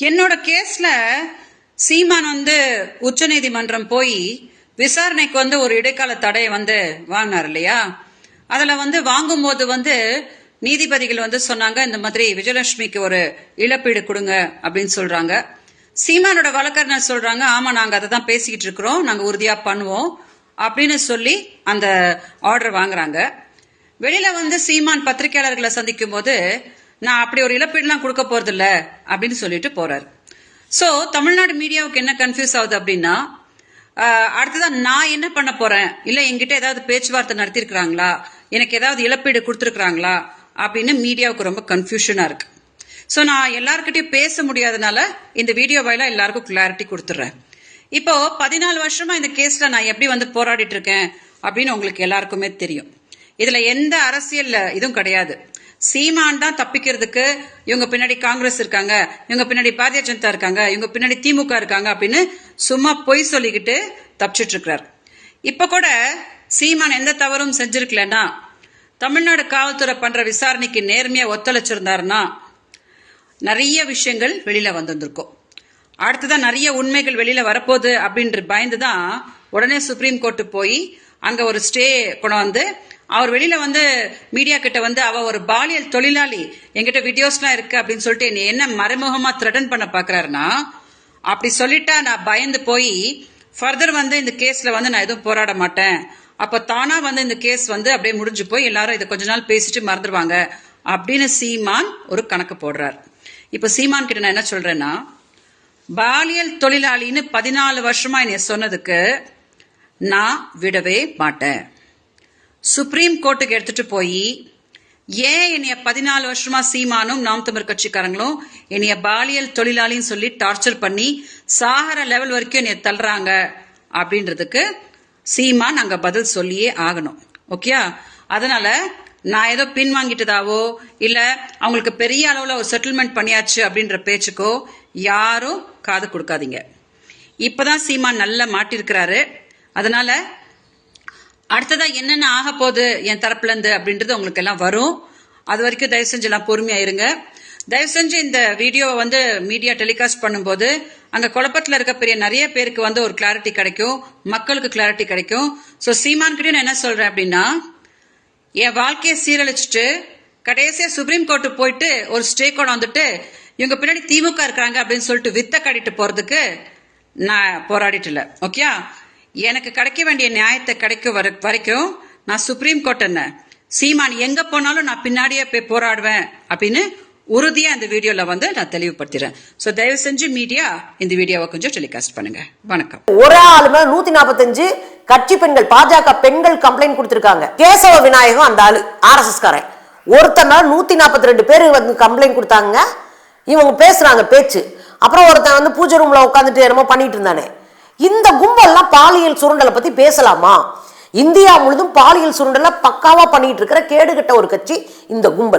என்னோட கேஸ்ல சீமான் வந்து உச்சநீதிமன்றம் போய் விசாரணைக்கு வந்து ஒரு இடைக்கால தடையை வந்து வாங்கினார் இல்லையா? அதுல வந்து வாங்கும்போது வந்து நீதிபதிகள் வந்து சொன்னாங்க இந்த மாதிரி விஜயலட்சுமிக்கு ஒரு இழப்பீடு கொடுங்க அப்படின்னு சொல்றாங்க. சீமானோட வழக்கறிஞர் சொல்றாங்க ஆமா நாங்க அதை தான் பேசிக்கிட்டு இருக்கிறோம் நாங்க உறுதியா பண்ணுவோம் அப்படின்னு சொல்லி அந்த ஆர்டர் வாங்குறாங்க. வெளியில வந்து சீமான் பத்திரிகையாளர்களை சந்திக்கும் போது நான் அப்படி ஒரு இழப்பீடுலாம் கொடுக்க போறது இல்ல அப்படின்னு சொல்லிட்டு போறாரு. ஸோ தமிழ்நாடு மீடியாவுக்கு என்ன கன்ஃபியூஸ் ஆகுது அப்படின்னா அடுத்ததான் நான் என்ன பண்ண போறேன்? இல்ல என்கிட்ட ஏதாவது பேச்சுவார்த்தை நடத்திருக்கிறாங்களா எனக்கு ஏதாவது இழப்பீடு கொடுத்துருக்காங்களா அப்படின்னு மீடியாவுக்கு ரொம்ப கன்ஃபியூஷனா இருக்கு. ஸோ நான் எல்லாருக்கிட்டையும் பேச முடியாதனால இந்த வீடியோ வாயிலாக எல்லாருக்கும் கிளாரிட்டி கொடுத்துட்றேன் இப்போ பதினாலு வருஷமா இந்த கேஸ்ல நான் எப்படி வந்து போராடிட்டு இருக்கேன் அப்படின்னு உங்களுக்கு எல்லாருக்குமே தெரியும். இதுல எந்த அரசியல் இதுவும் கிடையாது. சீமான் தான் தப்பிக்கிறதுக்கு இவங்க பின்னாடி காங்கிரஸ் இருக்காங்க இவங்க பின்னாடி பாரதிய ஜனதா இருக்காங்க இவங்க பின்னாடி திமுக இருக்காங்க அப்படின்னு சும்மா பொய் சொல்லிக்கிட்டு தப்பிச்சிட்டு இருக்கிறார். இப்ப கூட சீமான் எந்த தவறும் செஞ்சிருக்கலன்னா தமிழ்நாடு காவல்துறை பண்ற விசாரணைக்கு நேர்மையா ஒத்துழைச்சிருந்தாருன்னா நிறைய விஷயங்கள் வெளியில வந்திருந்திருக்கும். அடுத்ததான் நிறைய உண்மைகள் வெளியில வரப்போகுது அப்படின்ற பயந்து தான் உடனே சுப்ரீம் கோர்ட்டு போய் அங்க ஒரு ஸ்டே கொண்டு வந்து அவர் வெளியில வந்து மீடியா கிட்ட வந்து அவ ஒரு பாலியல் தொழிலாளி என்கிட்ட வீடியோஸ்லாம் இருக்கு அப்படின்னு சொல்லிட்டு என்னை என்ன மறைமுகமா த்ரெட்டன் பண்ண பாக்குறாருன்னா அப்படி சொல்லிட்டா நான் பயந்து போய் ஃபர்தர் வந்து இந்த கேஸ்ல வந்து நான் எதுவும் போராட மாட்டேன். அப்ப தானா வந்து இந்த கேஸ் வந்து அப்படியே முடிஞ்சு போய் எல்லாரும் இதை கொஞ்ச நாள் பேசிட்டு மறந்துடுவாங்க அப்படின்னு சீமான் ஒரு கணக்கு போடுறார். இப்ப சீமான் கிட்ட நான் என்ன சொல்றேன்னா பாலியல் தொழிலாளின்னு பதினாலு வருஷமா என்னை சொன்னதுக்கு நான் விடவே மாட்டேன். சுப்ரீம் கோர்ட்டுக்கு எடுத்துட்டு போய் ஏன் என்னைய பதினாலு வருஷமா சீமானும் நாம் தமிழ் கட்சிக்காரங்களும் என்னைய பாலியல் தொழிலாளின்னு சொல்லி டார்ச்சர் பண்ணி சாகர லெவல் வரைக்கும் என்னைய தள்ளுறாங்க அப்படின்றதுக்கு சீமான் அங்க பதில் சொல்லியே ஆகணும். ஓகேயா அதனால நான் ஏதோ பின் வாங்கிட்டதாவோ இல்ல அவங்களுக்கு பெரிய அளவுல ஒரு செட்டில்மெண்ட் பண்ணியாச்சு அப்படின்ற பேச்சுக்கோ யாரும் காது கொடுக்காதீங்க. இப்பதான் சீமான் நல்லா மாட்டிருக்கிறாரு. அதனால அடுத்ததா என்னென்ன ஆக போகுது என் தரப்புல இருந்து அப்படின்றது உங்களுக்கு எல்லாம் வரும். அது வரைக்கும் தயவு செஞ்சு எல்லாம் பொறுமையா இருங்க. தயவு செஞ்சு இந்த வீடியோவை வந்து மீடியா டெலிகாஸ்ட் பண்ணும்போது அங்கே குழப்பத்தில் இருக்க பெரிய நிறைய பேருக்கு வந்து ஒரு கிளாரிட்டி கிடைக்கும். மக்களுக்கு கிளாரிட்டி கிடைக்கும். ஸோ சீமான் நான் என்ன சொல்றேன் அப்படின்னா என் வாழ்க்கையை சீரழிச்சிட்டு கடைசியா சுப்ரீம் கோர்ட்டு போயிட்டு ஒரு ஸ்டே கொண்டு வந்துட்டு இவங்க பின்னாடி திமுக இருக்கிறாங்க அப்படின்னு சொல்லிட்டு வித்த கட்டிட்டு போறதுக்கு நான் போராடிட்டு இல்லை. ஓகே எனக்கு கிடைக்க வேண்டிய நியாயத்தை கிடைக்க வர- வரைக்கும் நான் சுப்ரீம் கோர்ட் என்ன? சீமான் எங்க போனாலும் நான் பின்னாடியே போய் போராடுவேன் அப்படின்னு உறுதியா இந்த வீடியோல வந்து நான் தெளிவுபடுத்திடுறேன் சோ தயவு செஞ்சு மீடியா இந்த வீடியோவை கொஞ்சம் டெலிகாஸ்ட் பண்ணுங்க. வணக்கம். ஒரு ஆளுமே நூத்தி நாற்பத்தஞ்சு கட்சி பெண்கள் பாஜக பெண்கள் கம்ப்ளைண்ட் கொடுத்திருக்காங்க. கேசவ விநாயகம் அந்த ஆளு ஆர்எஸ்எஸ் காரன். ஒருத்தன் நூத்தி நாற்பத்தி ரெண்டு பேர் வந்து கம்ப்ளைண்ட் கொடுத்தாங்க. இவங்க பேசுறாங்க பேச்சு. அப்புறம் ஒருத்தன் வந்து பூஜை ரூம்ல உட்காந்துட்டு என்னமோ பண்ணிட்டு இருந்தானே. இந்த கும்பல்லாம் பாலியல் சுரண்டலை பத்தி பேசலாமா? இந்தியா முழுதும் பாலியல் சுரண்டலை பக்காவா பண்ணிட்டு இருக்கிற கேடுகட்ட ஒரு கட்சி இந்த கும்பல்.